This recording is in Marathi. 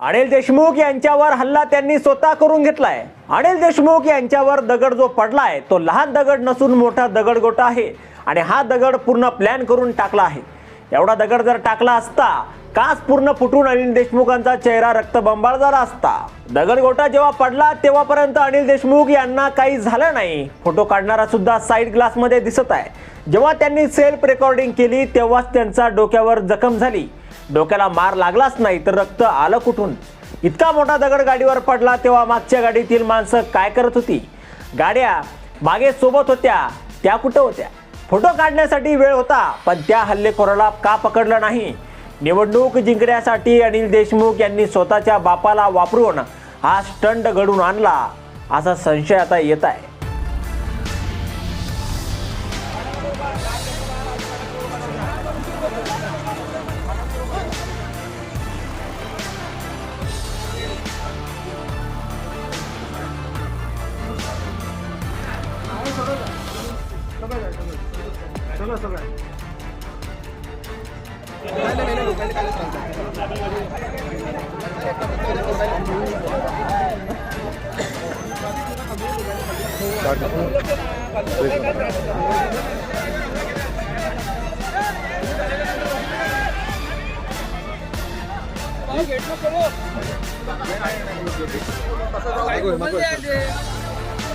अनिल देशमुख यांच्यावर हल्ला त्यांनी स्वतः करून घेतलाय. अनिल देशमुख यांच्यावर दगड जो पडलाय तो लहान दगड नसून मोठा दगडगोटा आहे. आणि हा दगड पूर्ण प्लॅन करून टाकला आहे. एवढा दगड जर टाकला असता काच पूर्ण फुटून अनिल देशमुखांचा चेहरा रक्तबंबाळ झाला असता. दगडगोटा जेव्हा पडला तेव्हापर्यंत अनिल देशमुख यांना काही झालं नाही. फोटो काढणारा सुद्धा साईड ग्लासमध्ये दिसत आहे. जेव्हा त्यांनी सेल्फ रेकॉर्डिंग केली तेव्हाच त्यांचा डोक्यावर जखम झाली. डोक्याला मार लागलाच नाही तर रक्त आलं कुठून? इतका मोठा दगड गाडीवर पडला तेव्हा मागच्या गाडीतील माणसं काय करत होती? गाड्या मागे सोबत होत्या त्या कुठं होत्या? फोटो काढण्यासाठी वेळ होता पण त्या हल्लेखोराला का पकडलं नाही? निवडणूक जिंकण्यासाठी अनिल देशमुख यांनी स्वतःच्या बापाला वापरून हा स्टंट घडून आणला असा संशय आता येत आहे. तर त्याच्या बुकेट मारले